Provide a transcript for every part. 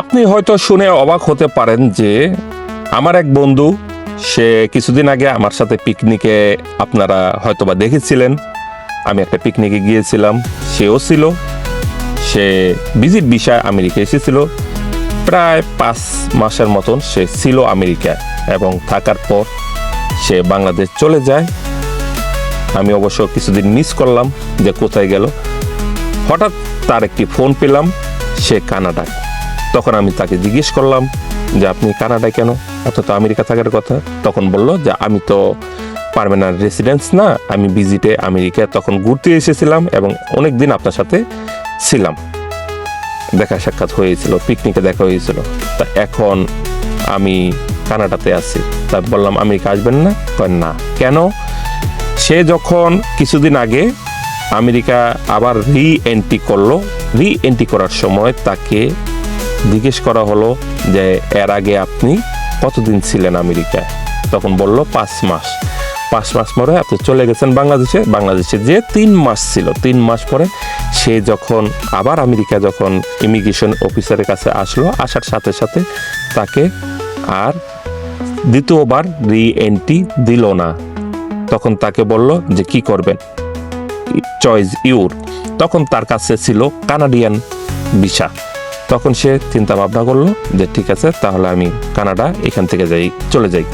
আপনি হয়তো শুনে অবাক হতে পারেন যে আমার এক বন্ধু, সে কিছুদিন আগে আমার সাথে পিকনিকে আপনারা হয়তোবা দেখেছিলেন। আমি একটা পিকনিকে গিয়েছিলাম, সেও ছিল। সে ভিজিট বিষয় আমেরিকা এসেছিল। প্রায় পাঁচ মাসের মতন সে ছিল আমেরিকা এবং থাকার পর সে বাংলাদেশ চলে যায়। আমি অবশ্য কিছুদিন মিস করলাম যে কোথায় গেল। হঠাৎ তার একটি ফোন পেলাম, সে কানাডায়। তখন আমি তাকে জিজ্ঞেস করলাম যে, আপনি কানাডায় কেন? আপনার তো আমেরিকা থাকার কথা। তখন বলল যে, আমি তো পারমানেন্ট রেসিডেন্স না, আমি ভিজিটে আমেরিকা তখন ঘুরতে এসেছিলাম এবং অনেক দিন আপনার সাথে ছিলাম। দেখা সাক্ষাৎ হয়েছিল পিকনিকে দেখা হয়েছিল। তা এখন আমি কানাডাতে আছি। তা বললাম, আমেরিকা আসবেন না? কয়, না। কেন? সে যখন কিছুদিন আগে আমেরিকা আবার রি এন্ট্রি করল রি এন্ট্রি করার সময় তাকে জিজ্ঞেস করা হলো যে, এর আগে আপনি কতদিন ছিলেন আমেরিকায়? তখন বলল, পাঁচ মাস। পাঁচ মাস পরে আপনি চলে গেছেন বাংলাদেশে। বাংলাদেশে যে তিন মাস ছিল, তিন মাস পরে সে যখন আবার আমেরিকা যখন ইমিগ্রেশন অফিসারের কাছে আসলো, আসার সাথে সাথে তাকে আর দ্বিতীয়বার রি এন্ট্রি দিল না। তখন তাকে বলল যে, কি করবেন? চয়েস ইউর তখন তার কাছে ছিল কানাডিয়ান ভিসা তখন সে চিন্তা ভাবনা করল যে, ঠিক আছে, তাহলে আমি কানাডা এখান থেকে যাই, চলে যাই।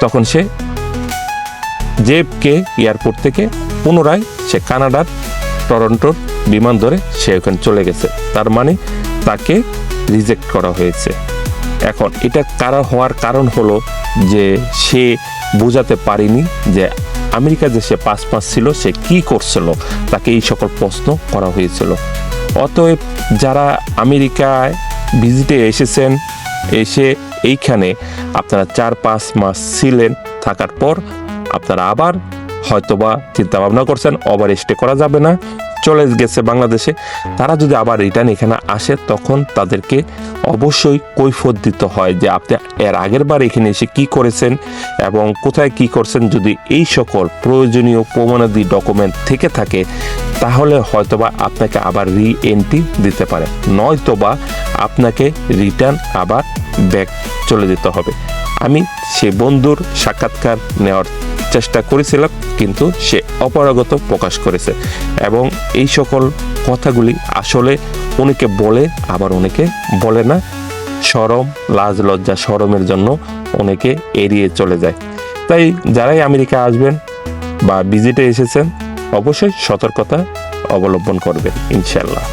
তখন সে জেবকে এয়ারপোর্ট থেকে পুনরায় সে কানাডার টরন্টোর বিমান ধরে সে ওখানে চলে গেছে। তার মানে তাকে রিজেক্ট করা হয়েছে। এখন এটা কারা হওয়ার কারণ হলো যে সে বোঝাতে পারেনি যে আমেরিকা যে সে পাঁচ মাস ছিল, সে কি করছিল? তাকে এই সকল প্রশ্ন করা হয়েছিল। অতএব যারা আমেরিকায় ভিজিটে এসেছেন, এসে এইখানে আপনারা চার পাঁচ মাস ছিলেন, থাকার পর আপনারা আবার হয়তোবা চিন্তা ভাবনা করছেন ওভার স্টে করা যাবে না। চলে গেছে বাংলাদেশে, তারা যদি আবার রিটার্ন এখানে আসে, তখন তাদেরকে অবশ্যই কৈফত দিতে হয় যে আপনি এর আগের বার এখানে এসে কি করেছেন এবং কোথায় কি করছেন। যদি এই সকল প্রয়োজনীয় প্রমাণাদি ডকুমেন্ট থেকে থাকে, তাহলে হয়তোবা আপনাকে আবার রি এন্ট্রি দিতে পারে। নয়তোবা আপনাকে রিটার্ন আবার ব্যাক চলে যেতে হবে। আমি সে বন্ধুর সাক্ষাৎকার নেওয়ার চেষ্টা করেছিলাম কিন্তু সে অপারগত প্রকাশ করেছে। এবং এই সকল কথাগুলি আসলে অনেকে বলে, আবার অনেকে বলে না। সরম, লাজ, লজ্জা সরমের জন্য অনেকে এড়িয়ে চলে যায়। তাই যারাই আমেরিকা আসবেন বা ভিজিটে এসেছেন, অবশ্যই সতর্কতা অবলম্বন করবেন ইনশাল্লাহ